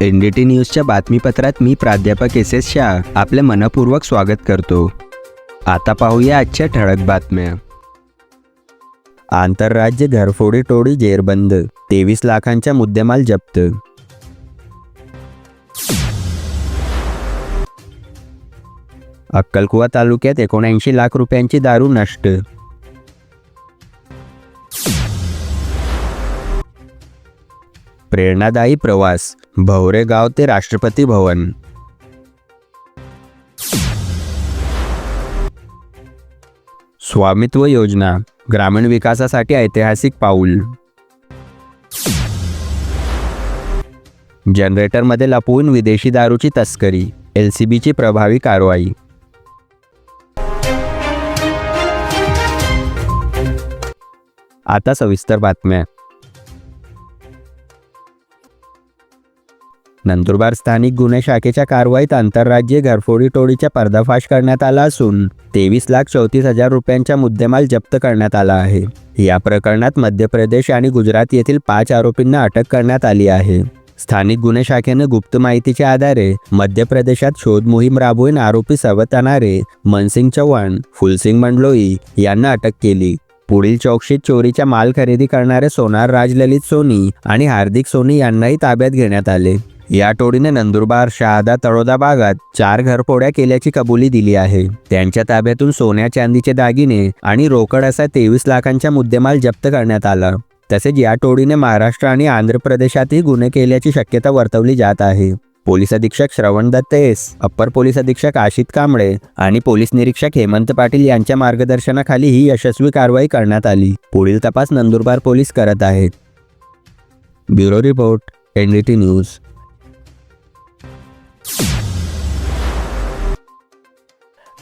N D T न्यूजच्या बातमीपत्रात मी प्राध्यापक S S Shah आपले मनपूर्वक स्वागत करतो. आता पाहूया आजच्या ठळक बातम्या. आंतरराज्य घरफोडी टोळी जेरबंद तेवीस लाखांच्या मुद्देमाल जप्त. अक्कलकुवा तालुक्यात एकोणऐंशी लाख रुपयांची दारू नष्ट. प्रेरणादायी प्रवास. भवरे गाव ते राष्ट्रपती भवन. स्वामित्व योजना ग्रामीण विकासासाठी ऐतिहासिक पाऊल. जनरेटरमध्ये लपवून विदेशी दारूची तस्करी एल सी बीची प्रभावी कारवाई. आता सविस्तर बातम्या. नंदुरबार स्थानिक गुन्हे शाखेच्या कारवाईत आंतरराज्यीय घरफोडी टोळीचा पर्दाफाश करण्यात आला असून तेवीस लाख चौतीस हजार रुपयांचा मुद्देमाल जप्त करण्यात आला आहे. या प्रकरणात मध्य प्रदेश आणि गुजरात येथील पाच आरोपींना अटक करण्यात आली आहे. स्थानिक गुन्हे शाखेनं गुप्त माहितीच्या आधारे मध्य प्रदेशात शोध मोहीम राबवून आरोपी सवत अनारे मनसिंग चव्हाण फुलसिंग मंडलोई यांना अटक केली. पुढील चौकशीत चोरीच्या माल खरेदी करणारे सोनार राजललित सोनी आणि हार्दिक सोनी यांनाही ताब्यात घेण्यात आले. या टोळीने नंदुरबार शहादा तळोदा भागात चार घरफोड्या केल्याची कबुली दिली आहे. त्यांच्या ताब्यातून सोन्या चांदीचे दागिने आणि रोकड असा तेवीस लाखांचा मुद्देमाल जप्त करण्यात आला. तसेच या टोळीने महाराष्ट्र आणि आंध्र प्रदेशातही गुन्हे केल्याची शक्यता वर्तवली जात आहे. पोलीस अधीक्षक Shravan Datta S upper police अधीक्षक आशित कांबळे आणि पोलीस निरीक्षक हेमंत पाटील यांच्या मार्गदर्शनाखाली ही यशस्वी कारवाई करण्यात आली. पुढील तपास नंदुरबार पोलीस करत आहेत. Bureau report NDT news.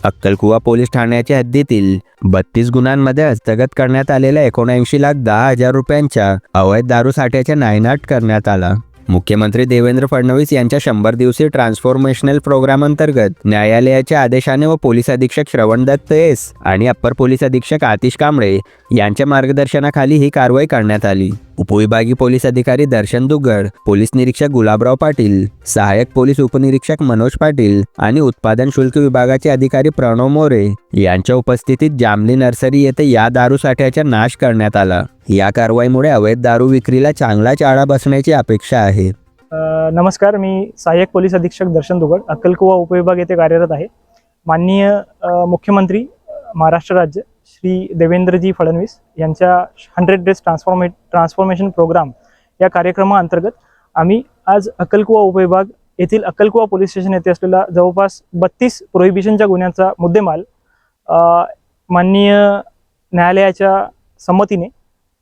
अक्कलकुवा पोलीस ठाण्याच्या हद्दीतील बत्तीस गुन्ह्यांमध्ये हस्तगत करण्यात आलेल्या एकोणऐंशी लाख दहा हजार रुपयांच्या अवैध दारू साठ्याचा नायनाट करण्यात आला. मुख्यमंत्री देवेंद्र फडणवीस यांच्या शंभर दिवसीय ट्रान्सफॉर्मेशनल प्रोग्राम अंतर्गत न्यायालयाच्या आदेशाने व पोलीस अधीक्षक श्रवण दत्त एस आणि अप्पर पोलीस अधीक्षक आतिश कांबळे यांच्या मार्गदर्शनाखाली ही कारवाई करण्यात आली. उपविभागीय पोलीस अधिकारी दर्शन दुगड पोलीस निरीक्षक गुलाबराव पाटील सहाय्यक पोलीस उपनिरीक्षक मनोज पाटील आणि उत्पादन शुल्क विभागाचे अधिकारी प्रणव मोरे यांच्या उपस्थितीत जामली नर्सरी येथे या दारू साठ्याचा नाश करण्यात आला. या कारवाईमुळे अवैध दारू विक्रीला चांगलाच आळा बसण्याची अपेक्षा आहे. नमस्कार मी सहाय्यक पोलीस अधीक्षक दर्शन दुगड अक्कलकुवा उपविभाग येथे कार्यरत आहे. माननीय मुख्यमंत्री महाराष्ट्र राज्य श्री देवेंद्रजी फडणवीस यांच्या hundred days transform transformation program या कार्यक्रमाअंतर्गत आम्ही आज अक्कलकुवा उपविभाग येथील अक्कलकुवा पोलीस स्टेशन येथे असलेला जवळपास बत्तीस प्रोहिबिशनच्या गुन्ह्यांचा मुद्देमाल माननीय न्यायालयाच्या संमतीने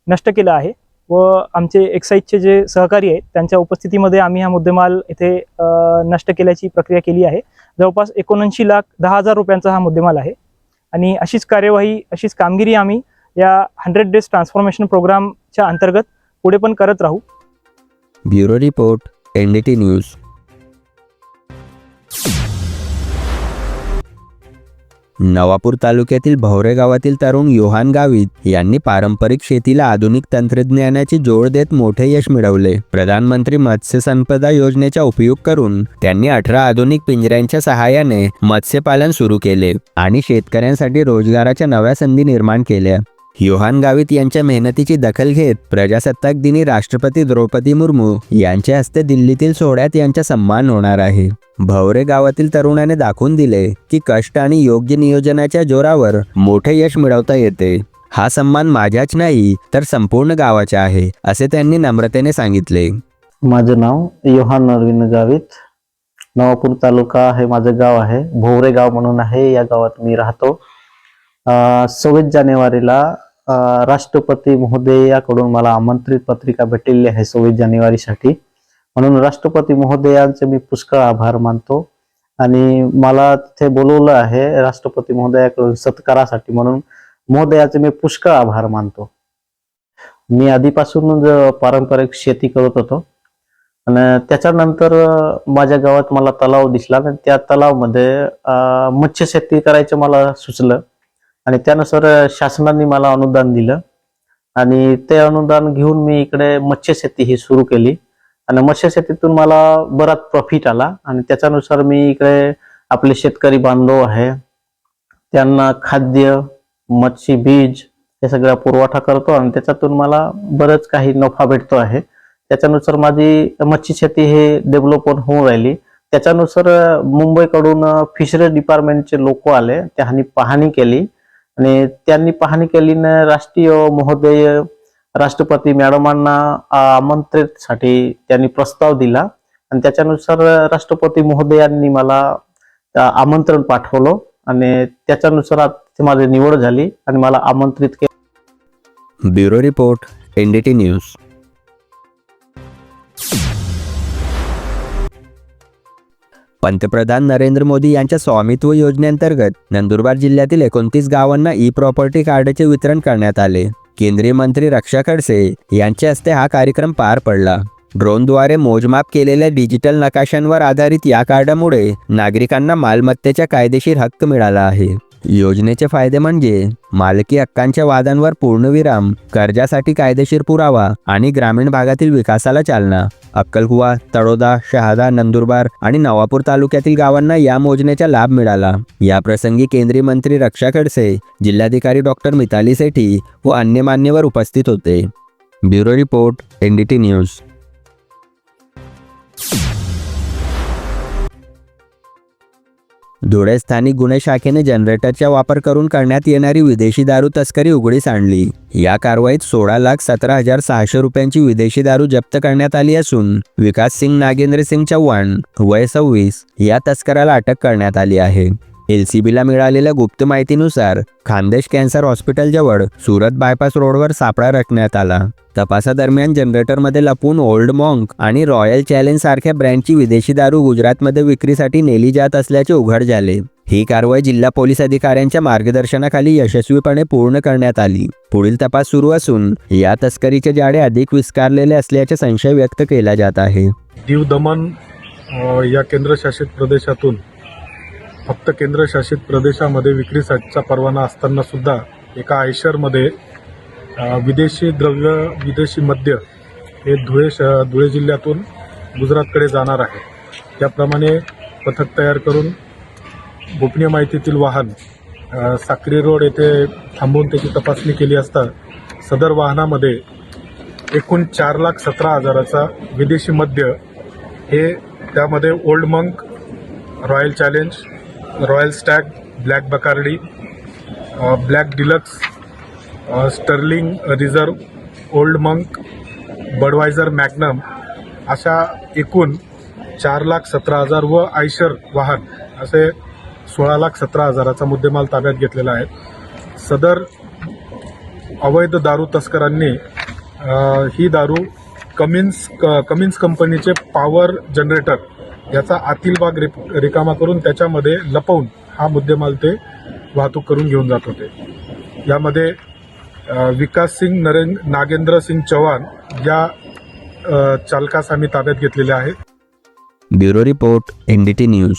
नष्ट केला आहे व आमचे एक्साईजचे जे सहकारी आहेत त्यांच्या उपस्थितीमध्ये आम्ही हा मुद्देमाल इथे नष्ट केल्याची प्रक्रिया केली आहे. जवळपास एकोणऐंशी लाख दहा हजार रुपयांचा हा मुद्देमाल आहे. आणि अशीच कार्यवाही अशीच कामगिरी आम्ही या हंड्रेड डेज ट्रान्सफॉर्मेशन प्रोग्रामच्या अंतर्गत पुढे पण करत राहू. Bureau report NDT news. Navapur तालुक्यातील भवरे गावातील तरुण योहान गावित यांनी पारंपरिक शेतीला आधुनिक तंत्रज्ञानाची जोड देत मोठे यश मिळवले. प्रधानमंत्री मत्स्य संपदा योजनेचा उपयोग करून त्यांनी अठरा आधुनिक पिंजऱ्यांच्या सहाय्याने मत्स्यपालन सुरू केले आणि शेतकऱ्यांसाठी रोजगाराच्या नव्या संधी निर्माण केल्या. योहान गावित यांच्या मेहनतीची दखल घेत प्रजासत्ताक दिनी राष्ट्रपती द्रौपदी मुर्मू यांच्या हस्ते दिल्लीतील सोहळ्यात यांचा सन्मान होणार आहे. भवरे गावातील तरुणाने दाखवून दिले की कष्ट आणि योग्य नियोजनाच्या जोरावर मोठे यश मिळवता येते. हा सन्मान माझ्याच नाही तर संपूर्ण गावाचा आहे असे त्यांनी नम्रतेने सांगितले. माझं नाव योहान अरविंद गावित. नवापूर तालुका हे माझं गाव आहे. भोवरे गाव म्हणून आहे. या गावात मी राहतो. सव्वीस जानेवारीला राष्ट्रपती महोदयाकडून मला आमंत्रित पत्रिका भेटलेली आहे सव्वीस जानेवारीसाठी. म्हणून राष्ट्रपती महोदयांचे मी पुष्कळ आभार मानतो. आणि मला तिथे बोलवलं आहे राष्ट्रपती महोदयाकडून सत्कारासाठी म्हणून महोदयाचे मी पुष्कळ आभार मानतो. मी आधीपासून पारंपरिक शेती करत होतो. आणि त्याच्यानंतर माझ्या गावात मला तलाव दिसला आणि त्या तलावमध्ये मत्स्यशेती करायचं मला सुचलं. आणि त्यानुसार शासनाने मला अनुदान दिलं. आणि ते अनुदान घेऊन मी इकडे मत्स्यशेती ही सुरू केली. आणि मत्स्य शेतीतून मला बराच प्रॉफिट आला. आणि त्याच्यानुसार मी इकडे आपले शेतकरी बांधव आहे. त्यांना खाद्य मच्छी बीज हे सगळा पुरवठा करतो. आणि त्याच्यातून मला बरंच काही नफा भेटतो आहे. त्याच्यानुसार माझी मच्छी शेती हे डेव्हलप होऊन राहिली. त्याच्यानुसार मुंबईकडून फिशरीज डिपार्टमेंटचे लोक आले. त्यांनी पाहणी केली. आणि त्यांनी पाहणी केली राष्ट्रीय महोदय राष्ट्रपती मॅडमांना आमंत्रितसाठी त्यांनी प्रस्ताव दिला. आणि त्याच्यानुसार राष्ट्रपती महोदयांनी मला आमंत्रण पाठवलं. आणि त्याच्यानुसार माझी निवड झाली आणि मला आमंत्रित केलं bureau report N D T news. पंतप्रधान नरेंद्र मोदी यांच्या स्वामित्व योजनेअंतर्गत नंदुरबार जिल्ह्यातील एकोणतीस गावांना ई प्रॉपर्टी कार्डचे वितरण करण्यात आले. केंद्रीय मंत्री रक्षा खडसे यांच्या हस्ते हा कार्यक्रम पार पडला. ड्रोनद्वारे मोजमाप केलेल्या डिजिटल नकाशांवर आधारित या कार्डामुळे नागरिकांना मालमत्तेचा कायदेशीर हक्क मिळाला आहे. योजनेचे फायदे म्हणजे मालकी हक्कांच्या वादांवर पूर्णविराम कर्जासाठी कायदेशीर पुरावा आणि ग्रामीण भागातील विकासाला चालना. अक्कलकुवा तळोदा शहादा नंदुरबार आणि नवापूर तालुक्यातील गावांना या मोजण्याचा लाभ मिळाला. या प्रसंगी केंद्रीय मंत्री रक्षा खडसे जिल्हाधिकारी डॉक्टर मिताली सेठी व अन्य मान्यवर उपस्थित होते. Bureau report NDT news. Dhule स्थानिक गुन्हे शाखेने जनरेटरचा वापर करून करण्यात येणारी विदेशी दारू तस्करी उघडीस आणली. या कारवाईत सोळा लाख सतरा हजार सहाशे रुपयांची विदेशी दारू जप्त करण्यात आली असून विकास सिंग नागेंद्र सिंग चव्हाण वय सव्वीस या तस्कराला अटक करण्यात आली आहे. एलसीबीला मिळालेल्या गुप्त माहितीनुसार खानदेश कॅन्सर हॉस्पिटलजवळ सुरत बायपास रोडवर सापळा रचण्यात आला. तपासादरम्यान जनरेटरमध्ये लपून ओल्ड मॉन्क आणि रॉयल चॅलेंज सारख्या ब्रँडची विदेशी दारू गुजरातमध्ये विक्रीसाठी नेली जात असल्याचे उघड झाले. ही कारवाई जिल्हा पोलीस अधिकाऱ्यांच्या मार्गदर्शनाखाली यशस्वीपणे पूर्ण करण्यात आली. पुढील तपास सुरू असून या तस्करीचे जाळे अधिक विस्कारलेले असल्याचे संशय व्यक्त केला जात आहे. दीव दमन या केंद्रशासित प्रदेशातून फक्त केंद्रशासित प्रदेशामध्ये विक्रीसाठीचा परवाना असताना सुद्धा एका आयशरमध्ये विदेशी द्रव्य विदेशी मद्य हे धुळे श धुळे जिल्ह्यातून गुजरातकडे जाणार आहे. त्याप्रमाणे पथक तयार करून गोपनीय माहितीतील वाहन साक्री रोड येथे थांबून त्याची तपासणी केली असता सदर वाहनामध्ये एकूण चार लाख सतरा हजाराचा विदेशी मद्य हे त्यामध्ये Old Monk Royal Challenge Royal Stag Black Bacardi Black Deluxe Sterling Reserve Old Monk Budweiser Magnum अशा एकूण चार लाख सतरा हजार व आयशर वाहन असे सोळा लाख सतरा हजाराचा मुद्देमाल ताब्यात घेतलेला आहे. सदर अवैध दारू तस्करांनी ही दारू कमिन्स क- कमिन्स कंपनीचे पॉवर जनरेटर याचा आतील भाग रिकामा करून त्याच्यामध्ये लपवून हा मुद्देमाल ते वाहतूक करून घेऊन जात होते. यामध्ये विकास सिंग नरेंद्र नागेंद्र सिंग चव्हाण या चालकास आम्ही ताब्यात घेतलेले आहे ब्युरो रिपोर्ट एनडीटी न्यूज.